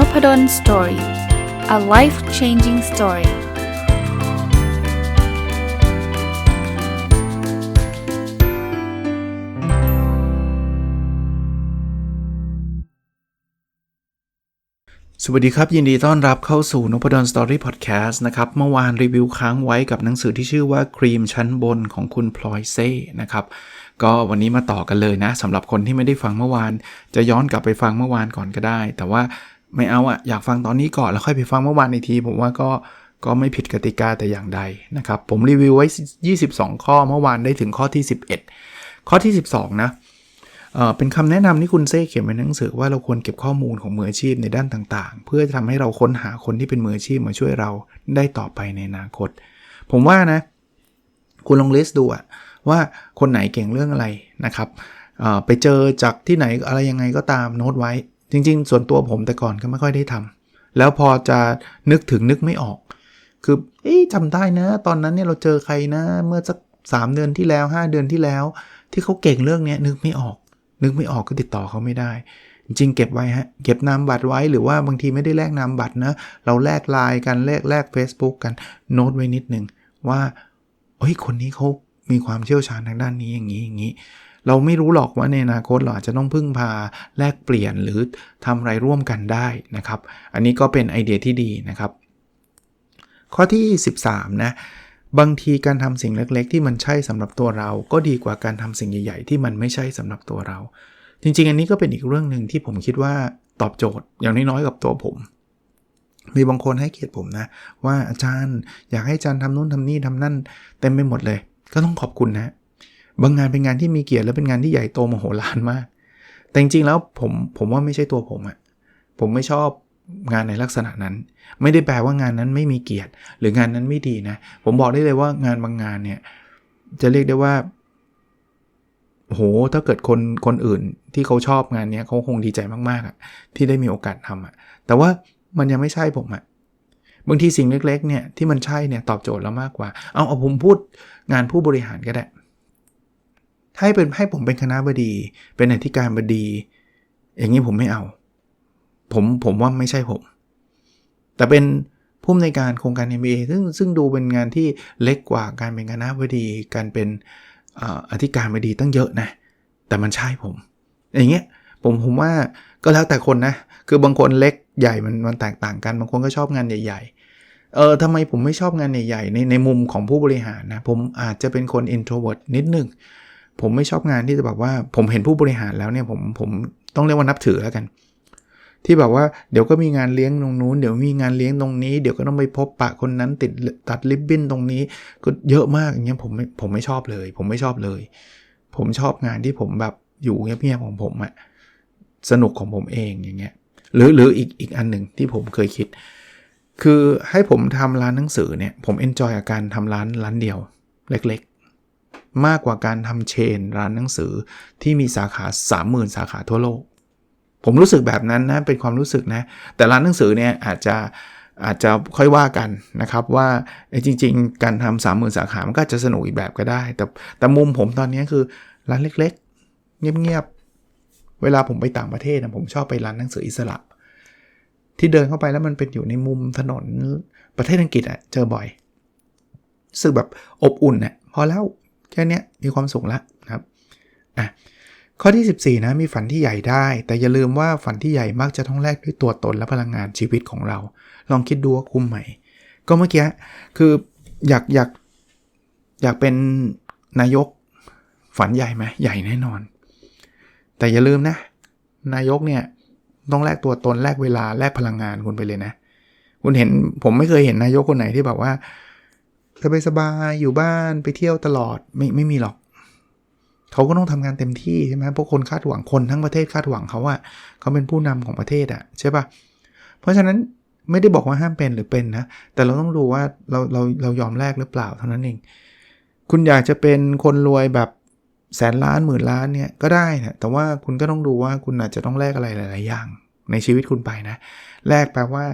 n o p ด d o สตอรี่ a life changing story สวัสดีครับ ยินดีต้อนรับเข้าสู่น p ด d o สตอรี่พอดแคสต์นะครับ เมื่อวานรีวิวค้างไว้กับหนังสือที่ชื่อว่าครีมชั้นบนของคุณพลอยเซ่นะครับ ก็วันนี้มาต่อกันเลยนะสำหรับคนที่ไม่ได้ฟังเมื่อวาน จะย้อนกลับไปฟังเมื่อวานก่อนก็ได้ แต่ว่า ไม่เอาอะอยากฟังตอนนี้ก่อนแล้วค่อยไปฟังเมื่อวานในที ผมว่าก็ก็ไม่ผิดกติกาแต่อย่างใดนะครับ ผมรีวิวไว้ 22 ข้อเมื่อวานได้ถึงข้อที่ 11 ข้อที่ 12 นะเเป็นคำแนะนำที่คุณเซ่เขียนในหนังสือว่าเราควรเก็บข้อมูลของมืออาชีพในด้านต่างๆ เพื่อทำให้เราค้นหาคนที่เป็นมืออาชีพมาช่วยเราได้ต่อไปในอนาคต ผมว่านะ คุณลองลิสต์ดูอะว่าคนไหนเก่งเรื่องอะไรนะครับไปเจอจากที่ไหนอะไรยังไงก็ตามโน้ตไว้ จริง ๆ ส่วนตัวผมแต่ก่อนก็ไม่ค่อยได้ทำแล้วพอจะนึกถึงนึกไม่ออก คือเอ๊ะจำได้นะ ตอนนั้นเนี่ยเราเจอใครนะ เมื่อสักสเดือนที่แล้ว 5 เดือนที่แล้ว ที่เขาเก่งเรื่องนี้นึกไม่ออก นึกไม่ออกก็ติดต่อเขาไม่ได้ จริงเก็บไว้ฮะเก็บนามบัตรไว้หรือว่าบางทีไม่ได้แลกนามบัตรนะเราแลกไลน์กันแลกแลก Facebook กันโน้ตไว้นิดหนึ่งว่าเฮ้ยคนนี้เขามีความเชี่ยวชาญทางด้านนี้อย่างนี้อย่างนี้ เราไม่รู้หรอกว่าในอนาคตเราอาจจะต้องพึ่งพาแลกเปลี่ยนหรือทำอะไรร่วมกันได้นะครับ อันนี้ก็เป็นไอเดียที่ดีนะครับ ข้อที่ 13 นะบางทีการทำสิ่งเล็ก ๆ ที่มันใช่สำหรับตัวเรา ก็ดีกว่าการทำสิ่งใหญ่ ๆ ที่มันไม่ใช่สำหรับตัวเรา จริง ๆ อันนี้ก็เป็นอีกเรื่องหนึ่งที่ผมคิดว่าตอบโจทย์อย่างน้อยๆ กับตัวผม มีบางคนให้เกียรติผมนะ ว่าอาจารย์อยากให้อาจารย์ทำนู่นทำนี่ทำนั่นเต็มไปหมดเลย ก็ต้องขอบคุณนะ บางงานเป็นงานที่มีเกียรติและเป็นงานที่ใหญ่โตมโหฬารมาก แต่จริงๆแล้วผมผมว่าไม่ใช่ตัวผมอะผมไม่ชอบงานในลักษณะนั้น ไม่ได้แปลว่างานนั้นไม่มีเกียรติ หรืองานนั้นไม่ดีนะ ผมบอกได้เลยว่างานบางงานเนี่ยจะเรียกได้ว่าโหถ้าเกิดคนคนอื่นที่เขาชอบงานนี้เขาคงดีใจมากๆอะที่ได้มีโอกาสทำอะแต่ว่ามันยังไม่ใช่ผมอะบางทีสิ่งเล็กๆเนี่ยที่มันใช่เนี่ยตอบโจทย์เรามากกว่า เอาเอาผมพูดงานผู้บริหารก็ได้ ให้เป็นให้ผมเป็นคณะบดี เป็นอธิการบดี อย่างนี้ผมไม่เอา ผมผมว่าไม่ใช่ผม แต่เป็นผู้อำนวยการโครงการ MBA ซึ่งซึ่งดูเป็นงานที่เล็กกว่าการเป็นคณะบดี การเป็นอธิการบดีตั้งเยอะนะ แต่มันใช่ผม อย่างเงี้ยผมผมว่าก็แล้วแต่คนนะ คือบางคนเล็กใหญ่มันมันแตกต่างกัน บางคนก็ชอบงานใหญ่เออทำไมผมไม่ชอบงานใหญ่ๆในในมุมของผู้บริหารนะ ผมอาจจะเป็นคน introvert นิดนึง ผมไม่ชอบงานที่จะแบบว่าผมเห็นผู้บริหารแล้วเนี่ยผมผมต้องเรียกว่านับถือแล้วกัน ที่แบบว่าเดี๋ยวก็มีงานเลี้ยงตรงนู้นเดี๋ยวมีงานเลี้ยงตรงนี้ เดี๋ยวก็ต้องไปพบปะคนนั้นติดตัดริบบิ้นตรงนี้ ก็เยอะมากอย่างเงี้ยผมไม่ผมไม่ชอบเลย ผมไม่ชอบเลย ผมชอบงานที่ผมแบบอยู่เงียบๆของผมอะสนุกของผมเองอย่างเงี้ยหรือหรืออีกอีกอันหนึ่งที่ผมเคยคิด คือให้ผมทำร้านหนังสือเนี่ยผมเอนจอยกับการทำร้านร้านเดียว เล็ก มากกว่าการทำเชนร้านหนังสือที่มีสาขา 30,000 สาขาทั่วโลก ผมรู้สึกแบบนั้นนะเป็นความรู้สึกนะ แต่ร้านหนังสือเนี่ยอาจจะอาจจะค่อยว่ากันนะครับว่าจริง ๆ การทำสามหมื่นสาขา มันก็จะสนุกอีกแบบก็ได้ แต่แต่มุมผมตอนนี้คือร้านเล็ก ๆ เงียบ ๆ เวลาผมไปต่างประเทศนะผมชอบไปร้านหนังสืออิสระ ที่เดินเข้าไปแล้วมันเป็นอยู่ในมุมถนนประเทศอังกฤษอะเจอบ่อยสึกแบบอบอุ่นเนี่ยพอแล้ว แค่นี้มีความสุขแล้วครับอะข้อที่ 14 นะ มีฝันที่ใหญ่ได้ แต่อย่าลืมว่าฝันที่ใหญ่มักจะต้องแลกด้วยตัวตนและพลังงานชีวิตของเรา ลองคิดดูว่าคุ้มไหม ก็เมื่อกี้คืออยากอยากอยากเป็นนายกฝันใหญ่ไหมใหญ่แน่นอน แต่อย่าลืมนะ นายกเนี่ยต้องแลกตัวตนแลกเวลาแลกพลังงานคุณไปเลยนะ คุณเห็นผมไม่เคยเห็นนายกคนไหนที่แบบว่า สบายสบายอยู่บ้านไปเที่ยวตลอดไม่ไม่มีหรอกเขาก็ต้องทำงานเต็มที่ใช่ไหมพวกคนคาดหวังคนทั้งประเทศคาดหวังเขาอะเขาเป็นผู้นำของประเทศอะใช่ปะเพราะฉะนั้นไม่ได้บอกว่าห้ามเป็นหรือเป็นนะ แต่เราต้องดูว่าเราเราเรายอมแลกหรือเปล่าเท่านั้นเอง คุณอยากจะเป็นคนรวยแบบแสนล้านหมื่นล้านเนี่ยก็ได้นะแต่ว่าคุณก็ต้องดูว่าคุณอาจจะต้องแลกอะไรหลาย ๆ อย่าง ในชีวิตคุณไปนะ แลกแปลว่า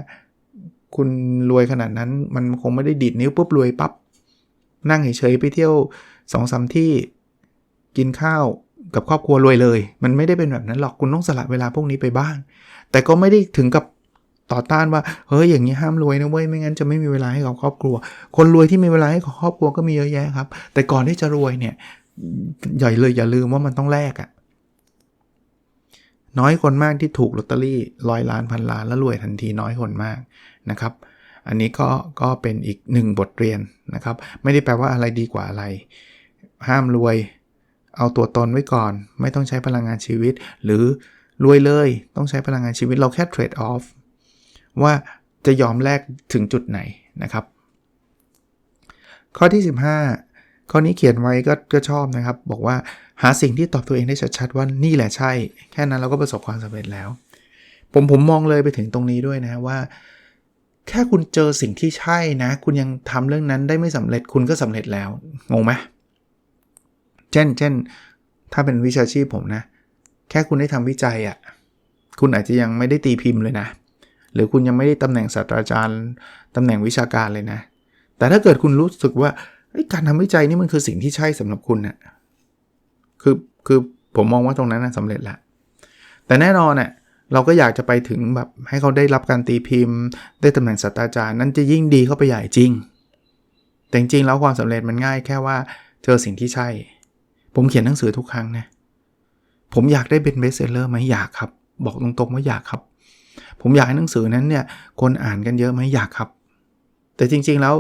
คุณรวยขนาดนั้น มันคงไม่ได้ดิดนิ้วปุ๊บรวยปับ๊บนั่งเฉยๆไปเที่ยวสองสามที่กินข้าวกับครอบครัวรวยเลย มันไม่ได้เป็นแบบนั้นหรอกคุณต้องสละเวลาพวกนี้ไปบ้าง แต่ก็ไม่ได้ถึงกับต่อต้านว่าเฮ้ยอย่างนี้ห้ามรวยนะเว้ยไม่งั้นจะไม่มีเวลาให้กับครอบครัว คนรวยที่มีเวลาให้กับครอบครัวก็มีเยอะแยะครับ แต่ก่อนที่จะรวยเนี่ยใหญ่เลยอย่าลืมว่ามันต้องแลกอะ น้อยคนมากที่ถูกลอตเตอรี่ร้อยล้านพันล้านแล้วรวยทันทีน้อยคนมากนะครับ อันนี้ก็ก็เป็นอีกหนึ่งบทเรียนนะครับ ไม่ได้แปลว่าอะไรดีกว่าอะไร ห้ามรวย เอาตัวตนไว้ก่อน ไม่ต้องใช้พลังงานชีวิต หรือรวยเลยต้องใช้พลังงานชีวิตเราแค่เทรดออฟว่าจะยอมแลกถึงจุดไหนนะครับ ข้อที่ 15 ข้อนี้เขียนไว้ก็ก็ชอบนะครับ บอกว่าหาสิ่งที่ตอบตัวเองได้ชัดๆว่านี่แหละใช่ แค่นั้นเราก็ประสบความสำเร็จแล้ว ผมผมมองเลยไปถึงตรงนี้ด้วยนะว่า แค่คุณเจอสิ่งที่ใช่นะ คุณยังทำเรื่องนั้นได้ไม่สำเร็จคุณก็สำเร็จแล้วงงไหมเช่นเช่นถ้าเป็นวิชาชีพผมนะ แค่คุณได้ทำวิจัยอะ่ะคุณอาจจะยังไม่ได้ตีพิมพ์เลยนะ หรือคุณยังไม่ได้ตำแหน่งศาสตราจารย์ตำแหน่งวิชาการเลยนะ แต่ถ้าเกิดคุณรู้สึกว่า การทำวิจัยนี่มันคือสิ่งที่ใช่สำหรับคุณนะ่ะคือคือผมมองว่าตรงนั้นนะสำเร็จล้วแต่แน่นอนน่ะเราก็อยากจะไปถึงแบบให้เขาได้รับการตีพิมพ์ ได้ตำแหน่งศาสตราจารย์ นั่นจะยิ่งดีเข้าไปใหญ่จริง แต่จริงๆแล้วความสำเร็จมันง่ายแค่ว่าเจอสิ่งที่ใช่ ผมเขียนหนังสือทุกครั้งนะ ผมอยากได้เป็นเบสเซอร์ไหมอยากครับ บอกตรงๆว่าอยากครับ ผมอยากให้หนังสือนั้นเนี่ยคนอ่านกันเยอะไหมอยากครับ แต่จริงๆแล้ว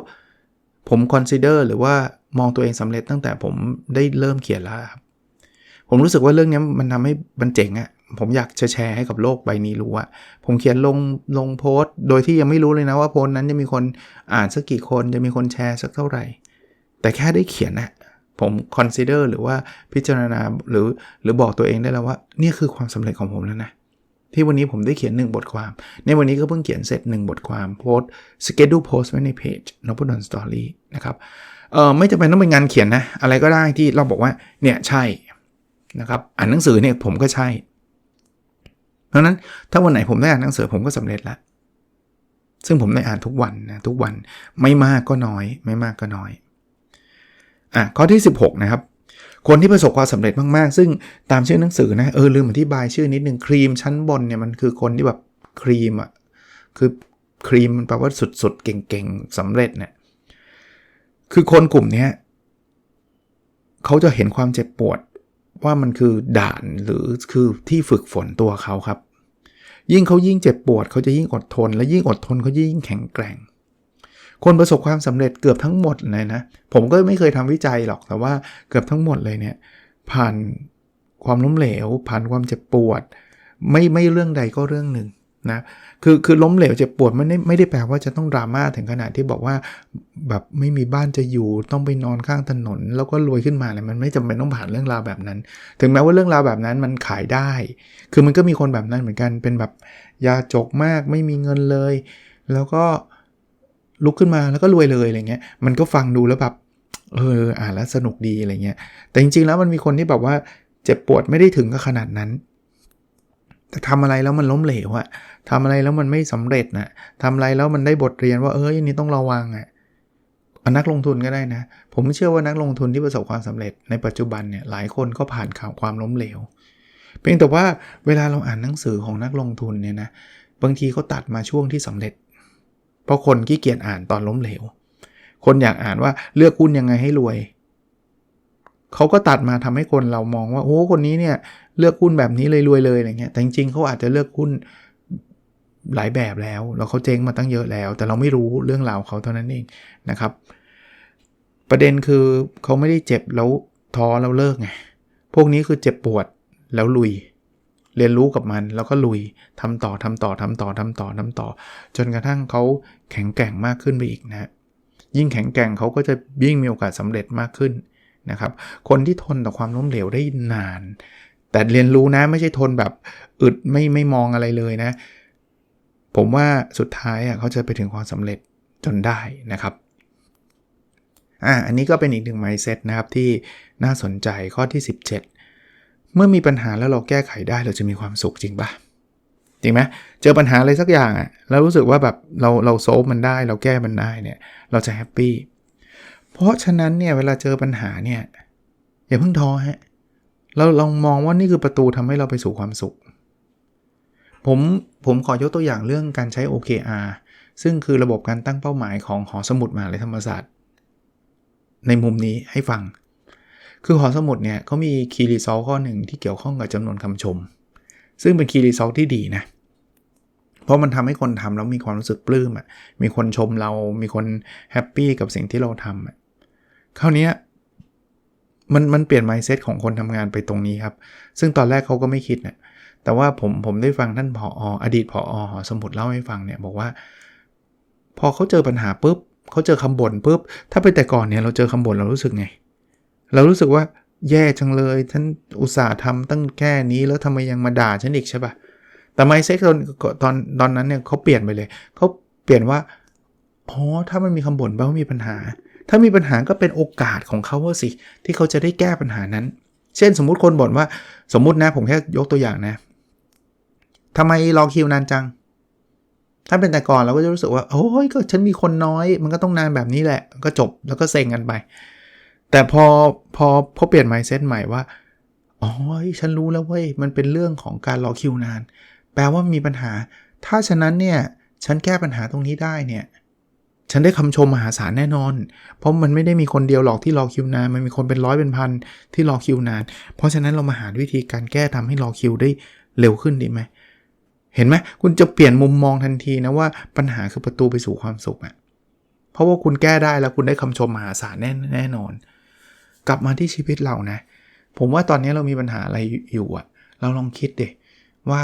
ผมคอนซิเดอร์หรือว่ามองตัวเองสำเร็จตั้งแต่ผมได้เริ่มเขียนแล้วครับ ผมรู้สึกว่าเรื่องนี้มันทำให้มันเจ๋งอะผมอยากแชร์ให้กับโลกใบนี้รู้ว่าผมเขียนลงลงโพสต์ โดยที่ยังไม่รู้เลยนะว่าโพสต์นั้นจะมีคนอ่านสักกี่คนจะมีคนแชร์สักเท่าไหร่ แต่แค่ได้เขียนนะผมคอนซิเดอร์หรือว่าพิจารณาหรือหรือบอกตัวเองได้แล้วว่า นี่คือความสำเร็จของผมแล้วนะ ที่วันนี้ผมได้เขียน 1 บทความ ในวันนี้ก็เพิ่งเขียนเสร็จ 1 บทความโพสสเกดูโพสไว้ในเพจนพดลสตอรี่นะครับเออไม่จำเป็นต้องเป็นงานเขียนนะ อะไรก็ได้ที่เราบอกว่าเนี่ยใช่นะครับอ่านหนังสือเนี่ยผมก็ใช่ เพราะนั้นถ้าวันไหนผมได้อ่านหนังสือผมก็สำเร็จล้วซึ่งผมได้อ่านทุกวันนะทุกวันไม่มากก็น้อย ไม่มากก็น้อยอะข้อที่ 16 นะครับ คนที่ประสบความสำเร็จมากๆ ซึ่งตามชื่อหนังสือนะเออลืมอธิบายชื่อนิดนึงครีมชั้นบนเนี่ยมันคือคนที่แบบครีมอะคือครีมมันแปลว่าสุดๆ เก่งๆสำเร็จเนี่ยคือคนกลุ่มนี้เขาจะเห็นความเจ็บปวดว่ามันคือด่านหรือคือที่ฝึกฝนตัวเขาครับ ยิ่งเขายิ่งเจ็บปวดเขาจะยิ่งอดทน และยิ่งอดทนเขายิ่งแข็งแกร่ง คนประสบความสำเร็จเกือบทั้งหมดเลยนะ ผมก็ไม่เคยทำวิจัยหรอก แต่ว่าเกือบทั้งหมดเลยเนี่ย ผ่านความล้มเหลว ผ่านความเจ็บปวด ไม่ไม่เรื่องใดก็เรื่องหนึ่งนะ คือคือล้มเหลวเจ็บปวดไม่ได้ไม่ได้แปลว่าจะต้องดราม่าถึงขนาดที่บอกว่าแบบไม่มีบ้านจะอยู่ต้องไปนอนข้างถนน แล้วก็รวยขึ้นมาเลยมันไม่จำเป็นต้องผ่านเรื่องราวแบบนั้น ถึงแม้ว่าเรื่องราวแบบนั้นมันขายได้ คือมันก็มีคนแบบนั้นเหมือนกันเป็นแบบยาจกมากไม่มีเงินเลย แล้วก็ ลุกขึ้นมาแล้วก็รวยเลยอะไรเงี้ยมันก็ฟังดูแล้วแบบเอออ่านแล้วสนุกดีอะไรเงี้ยแต่จริงๆแล้วมันมีคนที่แบบว่าเจ็บปวดไม่ได้ถึงกับขนาดนั้น แต่ทำอะไรแล้วมันล้มเหลวอะทำอะไรแล้วมันไม่สำเร็จนะทำอะไรแล้วมันได้บทเรียนว่าเอ้ยนี่ต้องระวังอะนักลงทุนก็ได้นะ ผมเชื่อว่านักลงทุนที่ประสบความสำเร็จในปัจจุบันเนี่ยหลายคนก็ผ่านข่าวความล้มเหลว เพียงแต่ว่าเวลาเราอ่านหนังสือของนักลงทุนเนี่ยนะบางทีเขาตัดมาช่วงที่สำเร็จ ราะคนขี้เกียจอ่านตอนล้มเหลว คนอยากอ่านว่าเลือกหุ้นยังไงให้รวย เขาก็ตัดมาทำให้คนเรามองว่าโอ้คนนี้เนี่ยเลือกหุ้นแบบนี้เลยรวยเลยอะไรเงี้ย แต่จริงๆเขาอาจจะเลือกหุ้นหลายแบบแล้วแล้วเขาเจ๊งมาตั้งเยอะแล้ว แต่เราไม่รู้เรื่องราวเขาเท่านั้นเองนะครับ ประเด็นคือเขาไม่ได้เจ็บแล้วท้อแล้วเลิกไงพวกนี้คือเจ็บปวดแล้วลุย เรียนรู้กับมันแล้วก็ลุยทำต่อทำต่อทำต่อทำต่อทำต่อ จนกระทั่งเขาแข็งแกร่งมากขึ้นไปอีกนะยิ่งแข็งแกร่งเขาก็จะยิ่งมีโอกาสสำเร็จมากขึ้นนะครับคนที่ทนต่อความล้มเหลวได้นาน แต่เรียนรู้นะไม่ใช่ทนแบบอึดไม่ไม่มองอะไรเลยนะ ผมว่าสุดท้ายอะเขาจะไปถึงความสำเร็จจนได้นะครับอ่าอันนี้ก็เป็นอีกหนึ่ง mindset นะครับที่น่าสนใจข้อที่ 17 เมื่อมีปัญหาแล้วเราแก้ไขได้เราจะมีความสุขจริงปะจริงไหมเจอปัญหาอะไรสักอย่างอะแล้วรู้สึกว่าแบบเราเราโซฟมันได้ เราแก้มันได้เนี่ย เราจะแฮปปี้เพราะฉะนั้นเนี่ยเวลาเจอปัญหาเนี่ยอย่าเพิ่งท้อฮะเราลองมองว่านี่คือประตูทำให้เราไปสู่ความสุข ผมผมขอยกตัวอย่างเรื่องการใช้ OKR ซึ่งคือระบบการตั้งเป้าหมายของหอสมุดมหาลัยธรรมศาสตร์ ในมุมนี้ให้ฟัง คือหอสมุดเนี่ยเขามี Key Result ข้อหนึ่งที่เกี่ยวข้องกับจำนวนคำชม ซึ่งเป็น Key Result ที่ดีนะ เพราะมันทำให้คนทำแล้วมีความรู้สึกปลื้มอะ มีคนชมเรา มีคนแฮปปี้กับสิ่งที่เราทำอะคราวนี้มันมันเปลี่ยน mindset ของคนทำงานไปตรงนี้ครับ ซึ่งตอนแรกเขาก็ไม่คิดนะแต่ว่าผมผมได้ฟังท่านผอออดีตผออหอสมุดเล่าให้ฟังเนี่ยบอกว่า พอเขาเจอปัญหาปุ๊บเขาเจอคำบ่นปุ๊บถ้าไปแต่ก่อนเนี่ยเราเจอคำบ่นเรารู้สึกไง เรารู้สึกว่าแย่จังเลยท่านอุตส่าห์ทำตั้งแค่นี้แล้วทำไมยังมาด่าฉันอีกใช่ปะแต่ไมเซ็กตอนตอนตอนนั้นเนี่ยเขาเปลี่ยนไปเลยเขาเปลี่ยนว่าอ๋อถ้ามันมีคำบ่นแปลว่ามีปัญหา ถ้ามีปัญหาก็เป็นโอกาสของเขาสิ ที่เขาจะได้แก้ปัญหานั้น เช่นสมมุติคนบ่นว่าสมมุตินะผมแค่ยกตัวอย่างนะทำไมรอคิวนานจัง ถ้าเป็นแต่ก่อนเราก็จะรู้สึกว่าโอ้ยก็ฉันมีคนน้อย มันก็ต้องนานแบบนี้แหละ ก็จบแล้วก็เซ็งกันไป แต่พอพอพอเปลี่ยน mindset ใหม่ว่า อ๋อ ฉันรู้แล้วเว้ย มันเป็นเรื่องของการรอคิวนาน แปลว่ามีปัญหา ถ้าฉะนั้นเนี่ย ฉันแก้ปัญหาตรงนี้ได้เนี่ย ฉันได้คำชมมหาศาลแน่นอน เพราะมันไม่ได้มีคนเดียวหรอกที่รอคิวนาน มันมีคนเป็นร้อยเป็นพันที่รอคิวนาน เพราะฉะนั้นเรามาหาวิธีการแก้ทำให้รอคิวได้เร็วขึ้นดีไหม เห็นไหมคุณจะเปลี่ยนมุมมองทันทีนะว่าปัญหาคือประตูไปสู่ความสุขอะ่ะเพราะว่าคุณแก้ได้แล้วคุณได้คำชมมหาศาลแน่แน่นอน กลับมาที่ชีวิตเรานะ ผมว่าตอนนี้เรามีปัญหาอะไรอยู่อะเราลองคิดดิว่า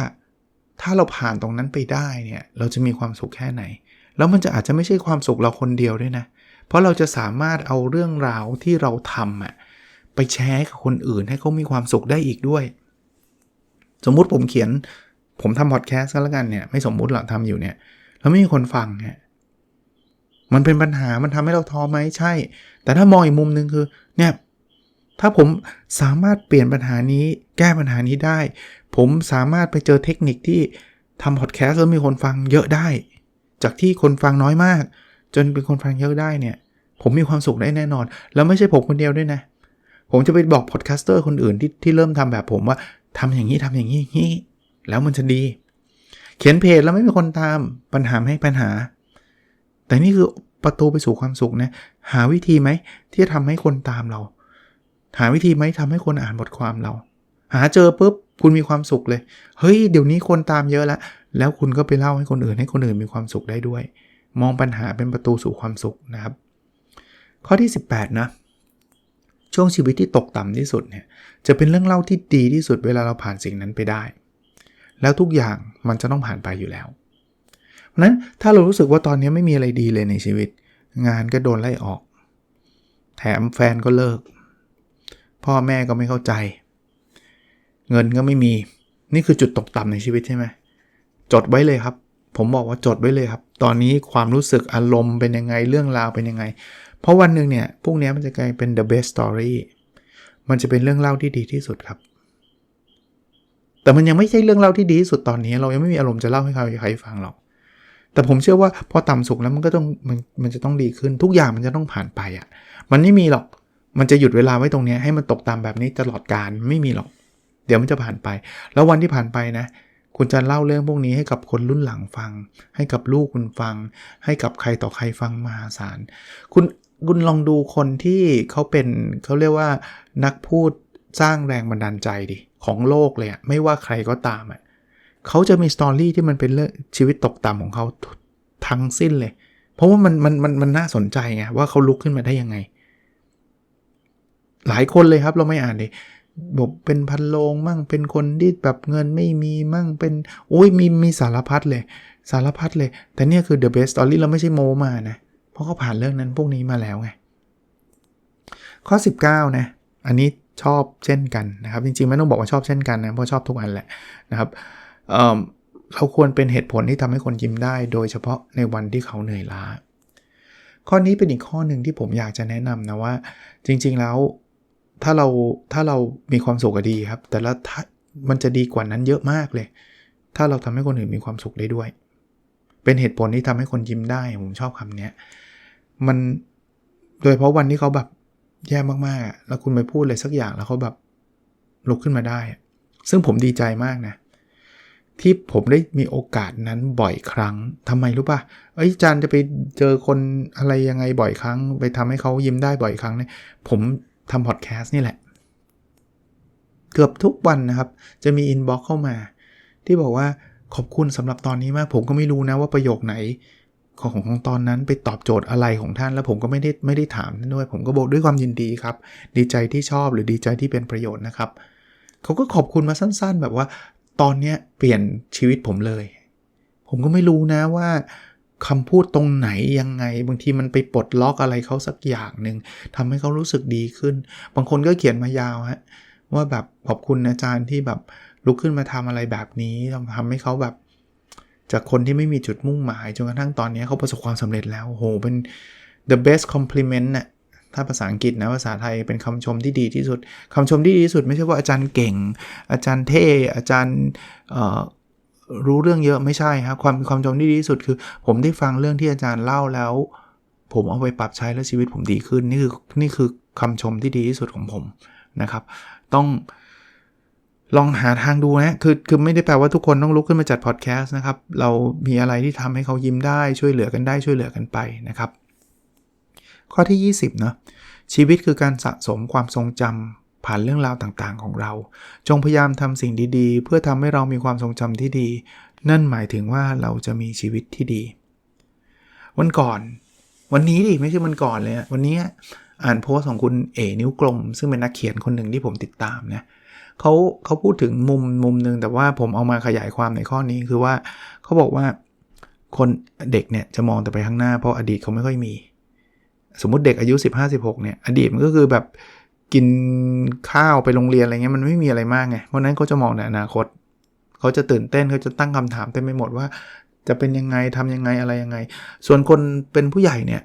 ถ้าเราผ่านตรงนั้นไปได้เนี่ย เราจะมีความสุขแค่ไหน แล้วมันจะอาจจะไม่ใช่ความสุขเราคนเดียวด้วยนะ เพราะเราจะสามารถเอาเรื่องราวที่เราทำอะไปแชร์กับคนอื่นให้เขามีความสุขได้อีกด้วย สมมุติผมเขียน ผมทำพอดแคสต์ก็แล้วกันเนี่ย ไม่สมมุติหรอกทำอยู่เนี่ย แล้วไม่มีคนฟังเนี่ยมันเป็นปัญหา มันทำให้เราท้อไหมใช่ แต่ถ้ามองอีกมุมหนึ่งคือ เนี่ย ถ้าผมสามารถเปลี่ยนปัญหานี้ แก้ปัญหานี้ได้ ผมสามารถไปเจอเทคนิคที่ทำพอดแคสต์แล้วมีคนฟังเยอะได้ จากที่คนฟังน้อยมาก จนเป็นคนฟังเยอะได้เนี่ย ผมมีความสุขได้แน่นอน แล้วไม่ใช่ผมคนเดียวด้วยนะ ผมจะไปบอกพอดแคสเตอร์คนอื่นที่ที่เริ่มทำแบบผมว่าทำอย่างนี้ทำอย่างนี้นี้ แล้วมันจะดี เขียนเพจแล้วไม่มีคนตามปัญหาไม่ปัญหา แต่นี่คือประตูไปสู่ความสุขนะ หาวิธีไหมที่จะทำให้คนตามเรา หาวิธีไหมทำให้คนอ่านบทความเรา หาเจอปุ๊บคุณมีความสุขเลย เฮ้ย เดี๋ยวนี้คนตามเยอะแล้ว แล้วคุณก็ไปเล่าให้คนอื่นให้คนอื่นมีความสุขได้ด้วย มองปัญหาเป็นประตูสู่ความสุขนะครับ ข้อที่ 18 นะ ช่วงชีวิตที่ตกต่ำที่สุดเนี่ย จะเป็นเรื่องเล่าที่ดีที่สุดเวลาเราผ่านสิ่งนั้นไปได้ แล้วทุกอย่างมันจะต้องผ่านไปอยู่แล้ว เพราะนั้นถ้าเรารู้สึกว่าตอนนี้ไม่มีอะไรดีเลยในชีวิต งานก็โดนไล่ออก แถมแฟนก็เลิก พ่อแม่ก็ไม่เข้าใจ เงินก็ไม่มี นี่คือจุดตกต่ำในชีวิตใช่ไหมจดไว้เลยครับ ผมบอกว่าจดไว้เลยครับ ตอนนี้ความรู้สึกอารมณ์เป็นยังไงเรื่องราวเป็นยังไง เพราะวันหนึ่งเนี่ยพวกนี้มันจะกลายเป็น the best story มันจะเป็นเรื่องเล่าที่ดีที่สุดครับ แต่มันยังไม่ใช่เรื่องเล่าที่ดีที่สุดตอนนี้ เรายังไม่มีอารมณ์จะเล่าให้ใครใครฟังหรอกแต่ผมเชื่อว่าพอต่ำสุขแล้วมันก็ต้องมันมันจะต้องดีขึ้นทุกอย่างมันจะต้องผ่านไปอะ่ะ มันไม่มีหรอก มันจะหยุดเวลาไว้ตรงนี้ให้มันตกต่ำแบบนี้ตลอดการไม่มีหรอก เดี๋ยวมันจะผ่านไป แล้ววันที่ผ่านไปนะ คุณจะเล่าเรื่องพวกนี้ให้กับคนรุ่นหลังฟัง ให้กับลูกคุณฟัง ให้กับใครต่อใครฟังมหาศาลคุณคุณลองดูคนที่เขาเป็นเขาเรียกว่านักพูดสร้างแรงบันดาลใจดิของโลกเลยอะไม่ว่าใครก็ตามอะเขาจะมีสตอรี่ที่มันเป็นเรื่องชีวิตตกต่ำของเขาทั้งสิ้นเลย เพราะว่ามันมันมันมันน่าสนใจไงว่าเขาลุกขึ้นมาได้ยังไง หลายคนเลยครับเราไม่อ่านเลยบอกเป็นพันโลงมั่งเป็นคนที่แบบเงินไม่มีมั่งเป็นโอ้ยมีมีสารพัดเลย สารพัดเลย แต่เนี่ยคือ the best story เราไม่ใช่โมมานะ เพราะเขาผ่านเรื่องนั้นพวกนี้มาแล้วไง ข้อ 19 นะ อันนี้ชอบเช่นกันนะครับ จริงๆ ไม่ต้องบอกว่าชอบเช่นกันนะ เพราะชอบทุกอันแหละนะครับเเราควรเป็นเหตุผลที่ทำให้คนยิ้มได้ โดยเฉพาะในวันที่เขาเหนื่อยล้า ข้อนี้เป็นอีกข้อหนึ่งที่ผมอยากจะแนะนำนะว่า จริง ๆ แล้ว ถ้าเราถ้าเรามีความสุขก็ดีครับ แต่ละมันจะดีกว่านั้นเยอะมากเลย ถ้าเราทำให้คนอื่นมีความสุขได้ด้วย เป็นเหตุผลที่ทำให้คนยิ้มได้ผมชอบคำนี้มันโดยเพราะวันที่เขาแบบแย่มากๆ แล้วคุณไปพูดอะไรสักอย่างแล้วเขาแบบลุกขึ้นมาได้ ซึ่งผมดีใจมากนะ ที่ผมได้มีโอกาสนั้นบ่อยครั้งทำไมรู้ป่ะเอ้ยจารย์จะไปเจอคนอะไรยังไงบ่อยครั้ง ไปทำให้เขายิ้มได้บ่อยครั้งเนี่ยผม ทำพอดแคสต์นี่แหละ เกือบทุกวันนะครับ จะมีอินบ็อกเข้ามา ที่บอกว่าขอบคุณสำหรับตอนนี้มาก ผมก็ไม่รู้นะว่าประโยคไหนของของตอนนั้นไปตอบโจทย์อะไรของท่าน แล้วผมก็ไม่ได้ไม่ได้ถามท่านด้วย ผมก็บอกด้วยความยินดีครับ ดีใจที่ชอบหรือดีใจที่เป็นประโยชน์นะครับเขาก็ขอบคุณมาสั้น ๆ แบบว่า ตอนเนี้ยเปลี่ยนชีวิตผมเลย ผมก็ไม่รู้นะว่า คำพูดตรงไหนยังไง บางทีมันไปปลดล็อกอะไรเขาสักอย่างหนึ่งทำให้เขารู้สึกดีขึ้น บางคนก็เขียนมายาวฮะว่าแบบขอบคุณอาจารย์ที่แบบลุกขึ้นมาทำอะไรแบบนี้ทำให้เขาแบบ จากคนที่ไม่มีจุดมุ่งหมายจนกระทั่งตอนนี้เขาประสบความสำเร็จแล้วโหเป็น the best compliment น่ะถ้าภาษาอังกฤษนะภาษาไทยเป็นคำชมที่ดีที่สุดคำชมที่ดีที่สุดไม่ใช่ว่าอาจารย์เก่ง อาจารย์เท่อาจารย์ รู้เรื่องเยอะไม่ใช่ครับความความชมที่ดีที่สุดคือ ผมได้ฟังเรื่องที่อาจารย์เล่าแล้ว ผมเอาไปปรับใช้แล้วชีวิตผมดีขึ้นนี่คือนี่คือคำชมที่ดีที่สุดของผมนะครับ ต้องลองหาทางดูนะคือคือไม่ได้แปลว่าทุกคนต้องลุกขึ้นมาจัดพอดแคสต์นะครับ เรามีอะไรที่ทำให้เขายิ้มได้ช่วยเหลือกันได้ช่วยเหลือกันไปนะครับ ข้อที่ 20เนาะชีวิตคือการสะสมความทรงจำ ผ่านเรื่องราวต่างๆของเรา จงพยายามทำสิ่งดีๆ เพื่อทำให้เรามีความทรงจำที่ดี นั่นหมายถึงว่าเราจะมีชีวิตที่ดี วันก่อน วันนี้ดิไม่ใช่วันก่อนเลยวันนี้อ่านโพสของคุณเอนิ้วกลม ซึ่งเป็นนักเขียนคนหนึ่งที่ผมติดตามนะเขาเขาพูดถึงมุมมุมหนึ่งแต่ว่าผมเอามาขยายความในข้อนี้คือว่าเขาบอกว่าคนเด็กเนี่ยจะมองแต่ไปข้างหน้าเพราะอดีตเขาไม่ค่อยมี สมมติเด็กอายุ 15-16เนี่ยอดีตมันก็คือแบบ กินข้าวไปโรงเรียนอะไรเงี้ยมันไม่มีอะไรมากไง เพราะนั้นเขาจะมองในอนาคต เขาจะตื่นเต้นเขาจะตั้งคำถามเต็มไปหมดว่า จะเป็นยังไงทำยังไงอะไรยังไง ส่วนคนเป็นผู้ใหญ่เนี่ย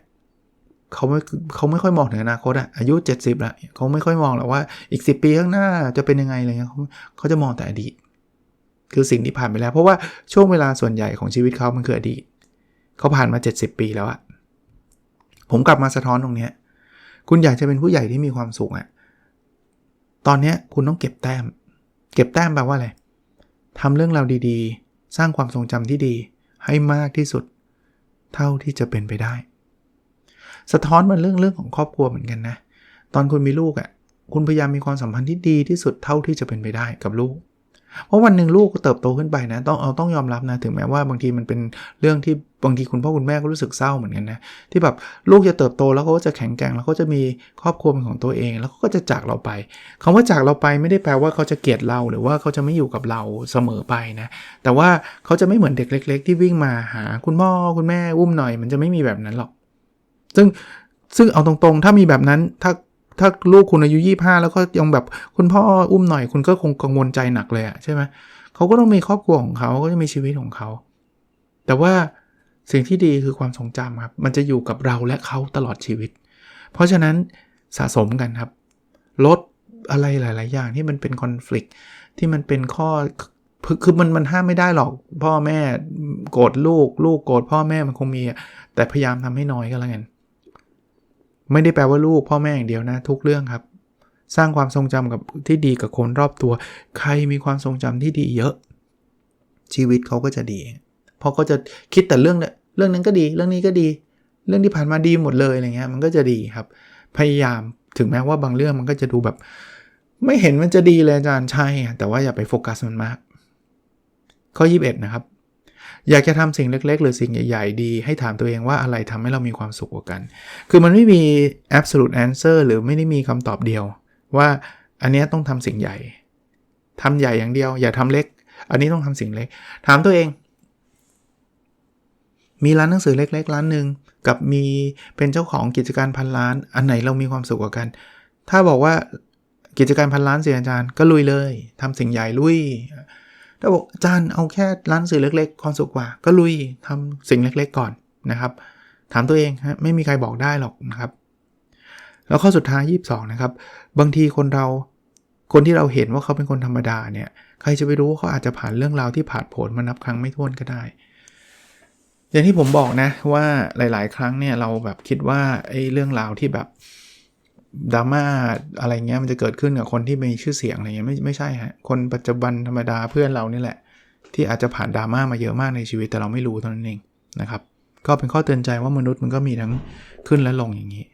เขาไม่เขาไม่ค่อยมองถึงอนาคตอะอายุ 70แล้วเขาไม่ค่อยมองหรอกว่าอีก 10 ปีข้างหน้าจะเป็นยังไงอะไรเงี้ยเขาเขาจะมองแต่อดีต คือสิ่งที่ผ่านไปแล้ว เพราะว่าช่วงเวลาส่วนใหญ่ของชีวิตเขามันคืออดีตเขาผ่านมา 70 ปีแล้วอะผมกลับมาสะท้อนตรงเนี้ย คุณอยากจะเป็นผู้ใหญ่ที่มีความสุขอะตอนนี้คุณต้องเก็บแต้ม เก็บแต้มแปลว่าอะไรทำเรื่องราวดีๆ สร้างความทรงจำที่ดี ให้มากที่สุด เท่าที่จะเป็นไปได้ สะท้อนมาเรื่องเรื่องของครอบครัวเหมือนกันนะ ตอนคุณมีลูกอะ่ะ คุณพยายามมีความสัมพันธ์ที่ดีที่สุดเท่าที่จะเป็นไปได้กับลูก เพราะวันหนึ่งลูกก็เติบโตขึ้นไปนะต้องเอาต้องยอมรับนะถึงแม้ว่าบางทีมันเป็นเรื่องที่บางทีคุณพ่อคุณแม่ก็รู้สึกเศร้าเหมือนกันนะที่แบบลูกจะเติบโตแล้วเขาก็จะแข็งแกร่งแล้วเขาจะมีครอบครัวเป็นของตัวเอง แล้วเขาก็จะจากเราไปคำว่าจากเราไปไม่ได้แปลว่าเขาจะเกลียดเราหรือว่าเขาจะไม่อยู่กับเราเสมอไปนะแต่ว่าเขาจะไม่เหมือนเด็กเล็ก ๆ ที่วิ่งมาหาคุณพ่อคุณแม่อุ้มหน่อย มันจะไม่มีแบบนั้นหรอก ซึ่งซึ่งเอาตรงๆ ถ้ามีแบบนั้นถ้า ถ้าลูกคุณอายุ25แล้วก็ยังแบบคุณพ่ออุ้มหน่อยคุณก็คงกังวลใจหนักเลยอะใช่ไหมเขาก็ต้องมีครอบครัวของเขาก็จะมีชีวิตของเขา แต่ว่าสิ่งที่ดีคือความทรงจำครับ มันจะอยู่กับเราและเขาตลอดชีวิต เพราะฉะนั้นสะสมกันครับ ลดอะไรหลาย ๆ อย่างที่มันเป็นคอน FLICT ที่มันเป็นข้อคือมันมันห้ามไม่ได้หรอก พ่อแม่โกรธลูก ลูกโกรธพ่อแม่มันคงมีแต่พยายามทำให้น้อยก็แล้วกัน ไม่ได้แปลว่าลูกพ่อแม่อย่างเดียวนะ ทุกเรื่องครับ สร้างความทรงจำกับที่ดีกับคนรอบตัว ใครมีความทรงจำที่ดีเยอะ ชีวิตเขาก็จะดีเพราะก็จะคิดแต่เรื่องเนี่ยเรื่องนั้นก็ดี เรื่องนี้ก็ดี เรื่องที่ผ่านมาดีหมดเลยอะไรเงี้ยมันก็จะดีครับ พยายามถึงแม้ว่าบางเรื่องมันก็จะดูแบบ ไม่เห็นมันจะดีเลยอาจารย์ใช่ แต่ว่าอย่าไปโฟกัสมันมาก ข้อ 21 นะครับ อยากจะทำสิ่งเล็ก ๆ หรือสิ่งใหญ่ ๆ ดี ให้ถามตัวเองว่าอะไรทำให้เรามีความสุขกว่ากัน คือมันไม่มี absolute answer หรือไม่ได้มีคำตอบเดียว ว่าอันนี้ต้องทำสิ่งใหญ่ทำใหญ่อย่างเดียว อย่าทำเล็ก อันนี้ต้องทำสิ่งเล็ก ถามตัวเอง มีร้านหนังสือเล็ก ๆ ร้านหนึ่งกับมีเป็นเจ้าของกิจการพันล้าน อันไหนเรามีความสุขกว่ากัน ถ้าบอกว่ากิจการพันล้านเสียอาจารย์ก็ลุยเลยทำสิ่งใหญ่ลุย ถ้าบอกอาจารย์เอาแค่ร้านสื่อเล็ก ๆ ความสุขกว่า ก็ลุยทำสิ่งเล็กๆก่อนนะครับ ถามตัวเองฮะไม่มีใครบอกได้หรอกนะครับ แล้วข้อสุดท้าย 22 นะครับ บางทีคนเราคนที่เราเห็นว่าเขาเป็นคนธรรมดาเนี่ย ใครจะไปรู้ว่าเขาอาจจะผ่านเรื่องราวที่ผ่านผลมานับครั้งไม่ถ้วนก็ได้ อย่างที่ผมบอกนะว่าหลาย ๆ ครั้งเนี่ยเราแบบคิดว่าไอ้เรื่องราวที่แบบ ดราม่าอะไรเงี้ยมันจะเกิดขึ้นกับคนที่มีชื่อเสียงอะไรเงี้ยไม่ไม่ใช่ฮะคนปัจจุบันธรรมดาเพื่อนเรานี่แหละ ที่อาจจะผ่านดราม่ามาเยอะมากในชีวิตแต่เราไม่รู้เท่านั้นเองนะครับ ก็เป็นข้อเตือนใจว่ามนุษย์มันก็มีทั้งขึ้นและลงอย่างนี้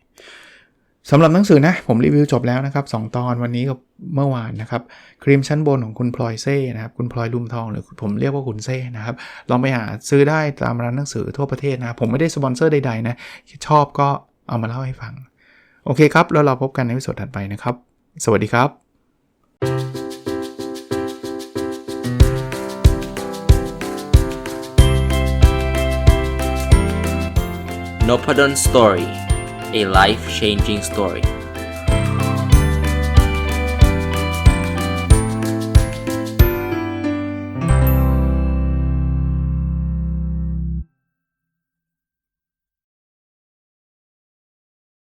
สำหรับหนังสือนะ ผมรีวิวจบแล้วนะครับ 2 ตอนวันนี้กับเมื่อวานนะครับ ครีมชั้นบนของคุณพลอยเซ่นะครับ คุณพลอยลุมทองหรือผมเรียกว่าคุณเซ่นะครับ ลองไปหาซื้อได้ตามร้านหนังสือทั่วประเทศนะ ผมไม่ได้สปอนเซอร์ใดๆนะ ชอบก็เอามาเล่าให้ฟัง โอเคครับ แล้วเราพบกันในวิดีโอถัดไปนะครับ สวัสดีครับ n o p a d o n Story, a life changing story.